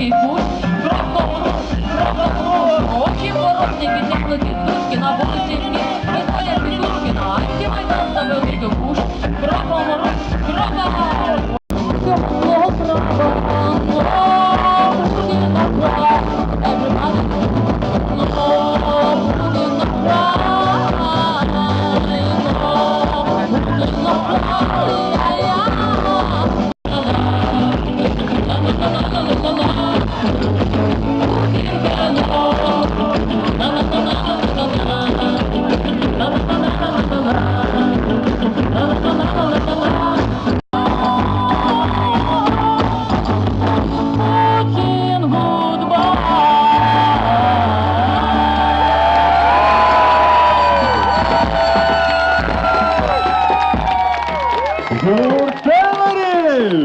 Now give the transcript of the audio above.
високий путь, кров поворот, кров поворот, очі порожні, підтягнуті дужки на вулиці. Kurtarın!